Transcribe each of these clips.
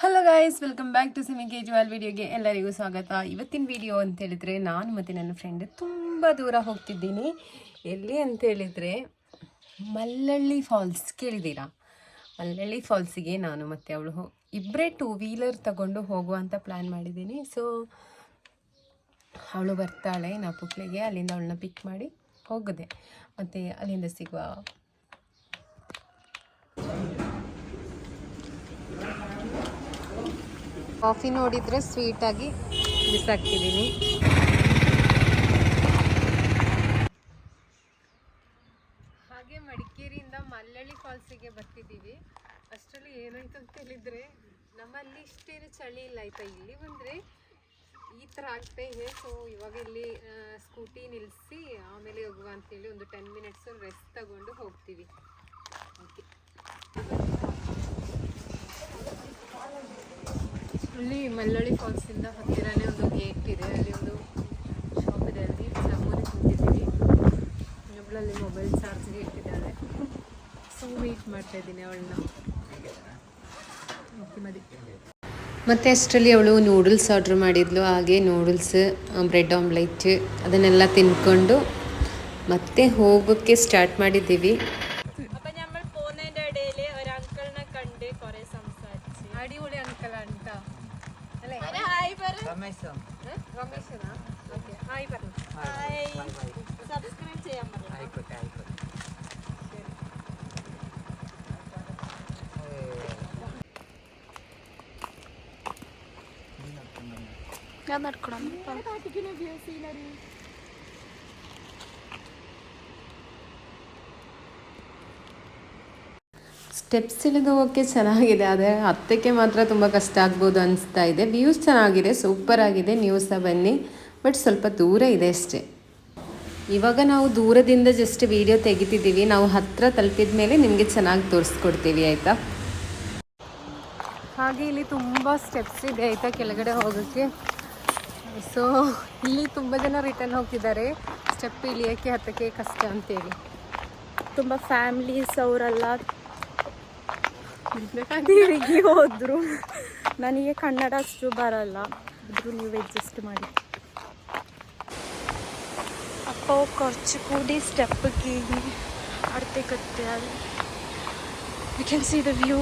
Hello guys welcome back to Simi casual ವಿಡಿಯೋಗೆ ಎಲ್ಲರಿಗೂ ಸ್ವಾಗತ. ಇವತ್ತಿನ ವಿಡಿಯೋ ಅಂತ ಹೇಳಿದರೆ ನಾನು ಮತ್ತು ನನ್ನ ಫ್ರೆಂಡ್ ತುಂಬ ದೂರ ಹೋಗ್ತಿದ್ದೀನಿ. ಎಲ್ಲಿ ಅಂತ ಹೇಳಿದರೆ ಮಲ್ಲಳ್ಳಿ ಫಾಲ್ಸ್ ಕೇಳಿದ್ದೀರಾ? ಮಲ್ಲಳ್ಳಿ ಫಾಲ್ಸಿಗೆ ನಾನು ಮತ್ತು ಅವಳು ಹೋ ಇಬ್ಬರೇ ಟೂ ವೀಲರ್ ತಗೊಂಡು ಹೋಗುವಂತ ಪ್ಲ್ಯಾನ್ ಮಾಡಿದ್ದೀನಿ. ಸೊ ಅವಳು ಬರ್ತಾಳೆ, ನಾ ಪುಕ್ಳಿಗೆ ಅಲ್ಲಿಂದ ಅವಳನ್ನ ಪಿಕ್ ಮಾಡಿ ಹೋಗಿದೆ. ಮತ್ತು ಅಲ್ಲಿಂದ ಸಿಗುವ ಕಾಫಿ ನೋಡಿದರೆ ಸ್ವೀಟಾಗಿ ಬಿಸಾಕ್ತಿದ್ದೀನಿ. ಹಾಗೆ ಮಡಿಕೇರಿಯಿಂದ ಮಲ್ಲಳ್ಳಿ ಫಾಲ್ಸಿಗೆ ಬರ್ತಿದ್ದೀವಿ. ಅಷ್ಟರಲ್ಲಿ ಏನಾಯ್ತು ಅಂತ ಹೇಳಿದರೆ ನಮ್ಮಲ್ಲಿ ಇಷ್ಟೇನು ಚಳಿ ಇಲ್ಲ ಆಯಿತಾ. ಇಲ್ಲಿ ಬಂದರೆ ಈ ಥರ ಆಗ್ತಾ ಇದೆ. ಸೊ ಇವಾಗ ಇಲ್ಲಿ ಸ್ಕೂಟಿ ನಿಲ್ಲಿಸಿ ಆಮೇಲೆ ಹೋಗುವ ಅಂತೇಳಿ ಒಂದು ಟೆನ್ ಮಿನಿಟ್ಸ್ ರೆಸ್ಟ್ ತಗೊಂಡು ಹೋಗ್ತೀವಿ. ಅಲ್ಲಿ ಮಲ್ಲಳ್ಳಿ ಫಾಲ್ಸಿಂದ ಹತ್ತಿರನೇ ಒಂದು ಗೇಟ್ ಇದೆ ಅಲ್ಲಿ ಒಂದು ಶಾಪ್ ಇದೆ ಅಲ್ಲಿ ಸಮೂರಿ ಕುಂತಿದ್ದೀವಿ ಇನ್ನೊಬ್ಳಲ್ಲಿ ಮೊಬೈಲ್ ಚಾರ್ಜ್ಗೆ ಇಟ್ಟಿದ್ದಾಳೆ ಸೊ ವೇಟ್ ಮಾಡ್ತಾ ಇದ್ದೀನಿ ಅವಳನ್ನ ಓಕೆ ಮದಿ ಮತ್ತು ಅಷ್ಟರಲ್ಲಿ ಅವಳು ನೂಡಲ್ಸ್ ಆರ್ಡ್ರ್ ಮಾಡಿದ್ಲು ಹಾಗೆ ನೂಡಲ್ಸ್ ಬ್ರೆಡ್ ಆಮ್ಲೆಟ್ ಅದನ್ನೆಲ್ಲ ತಿನ್ಕೊಂಡು ಮತ್ತೆ ಹೋಗೋಕ್ಕೆ ಸ್ಟಾರ್ಟ್ ಮಾಡಿದ್ದೀವಿ അപ്പൊ നമ്മൾ പോകുന്നതിന്റെ സബ്സ്ക്രൈബ് ചെയ്യാൻ ഞാൻ നടക്കണം? ಸ್ಟೆಪ್ಸ್ ಇಳಿದು ಹೋಗೋಕ್ಕೆ ಚೆನ್ನಾಗಿದೆ, ಆದರೆ ಹತ್ತಕ್ಕೆ ಮಾತ್ರ ತುಂಬ ಕಷ್ಟ ಆಗ್ಬೋದು ಅನಿಸ್ತಾ ಇದೆ. ವ್ಯೂಸ್ ಚೆನ್ನಾಗಿದೆ ಸೂಪರ್ ಆಗಿದೆ ನೀವು ಸಹ ಬನ್ನಿ. ಬಟ್ ಸ್ವಲ್ಪ ದೂರ ಇದೆ ಅಷ್ಟೇ. ಇವಾಗ ನಾವು ದೂರದಿಂದ ಜಸ್ಟ್ ವಿಡಿಯೋ ತೆಗಿತಿದ್ದೀವಿ. ನಾವು ಹತ್ತಿರ ತಲುಪಿದ ಮೇಲೆ ನಿಮಗೆ ಚೆನ್ನಾಗಿ ತೋರಿಸ್ಕೊಡ್ತೀವಿ, ಆಯಿತಾ? ಹಾಗೆ ಇಲ್ಲಿ ತುಂಬ ಸ್ಟೆಪ್ಸ್ ಇದೆ, ಆಯಿತಾ ಕೆಳಗಡೆ ಹೋಗೋಕ್ಕೆ? ಸೊ ಇಲ್ಲಿ ತುಂಬ ಜನ ರಿಟರ್ನ್ ಹೋಗ್ತಿದ್ದಾರೆ. ಸ್ಟೆಪ್ ಇಳಿಯೋಕ್ಕೆ, ಹತ್ತಕ್ಕೆ ಕಷ್ಟ ಅಂತೇಳಿ. ತುಂಬ ಫ್ಯಾಮಿಲೀಸ್ ಅವರೆಲ್ಲ ತಿರುಗಿ ಹೋದ್ರು ನನಗೆ ಕನ್ನಡ ಅಷ್ಟು ಬರಲ್ಲ ಆದ್ರೂ ನೀವು ಅಡ್ಜಸ್ಟ್ ಮಾಡಿ അപ്പോൾ കുറച്ച് കൂടി സ്റ്റെപ്പ് കീഴ് അടുത്തേക്ക് എത്തിയാൽ you can see the view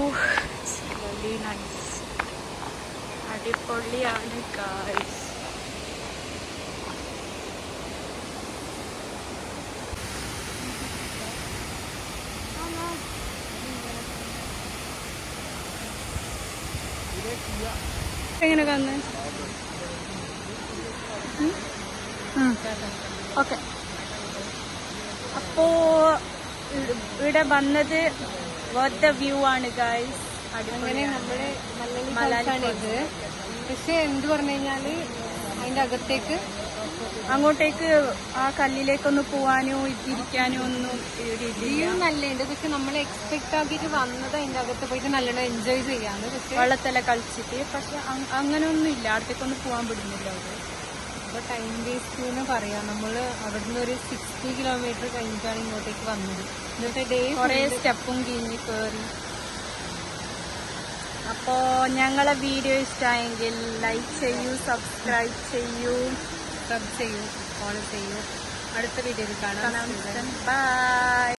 very nice അടിപൊളിയാണ് ഗായ്സ് എങ്ങനെ കാണുന്നത് ഓക്കെ. അപ്പോ ഇവിടെ വന്നത് വേർത്ത വ്യൂ ആണ് ഗായ് അങ്ങനെ നമ്മൾ ഇത്. പക്ഷെ എന്ത് പറഞ്ഞു കഴിഞ്ഞാൽ അതിന്റെ അകത്തേക്ക് അങ്ങോട്ടേക്ക് ആ കല്ലിലേക്കൊന്ന് പോവാനോ ഇരിക്കാനോ ഒന്നും നല്ല വ്യൂ നല്ലുണ്ട് പക്ഷെ നമ്മൾ എക്സ്പെക്ട് ആക്കിയിട്ട് വന്നത് അതിന്റെ അകത്ത് പോയിട്ട് നല്ലോണം എൻജോയ് ചെയ്യാന്ന്. പക്ഷെ വെള്ളത്തെല്ലാം കളിച്ചിട്ട്. പക്ഷെ അങ്ങനെ അങ്ങനെയൊന്നും ഇല്ല അടുത്തേക്കൊന്നും പോവാൻ പറ്റുന്നില്ല അവിടെ അപ്പൊ ടൈം വേസ്റ്റ് എന്ന് പറയാം. നമ്മൾ അവിടുന്ന് ഒരു സിക്സ്റ്റി കിലോമീറ്റർ കഴിഞ്ഞിട്ടാണ് ഇങ്ങോട്ടേക്ക് വന്നത്. ഇന്നത്തെ ഡേ കുറെ സ്റ്റെപ്പും കിഞ്ഞി കേറി. അപ്പോ ഞങ്ങളെ വീഡിയോ ഇഷ്ടമായെങ്കിൽ ലൈക്ക് ചെയ്യൂ സബ്സ്ക്രൈബ് ചെയ്യൂ. സബ് ചെയ്യൂ ഫോളോ ചെയ്യൂ. അടുത്ത വീഡിയോയിൽ കാണാം. ബൈ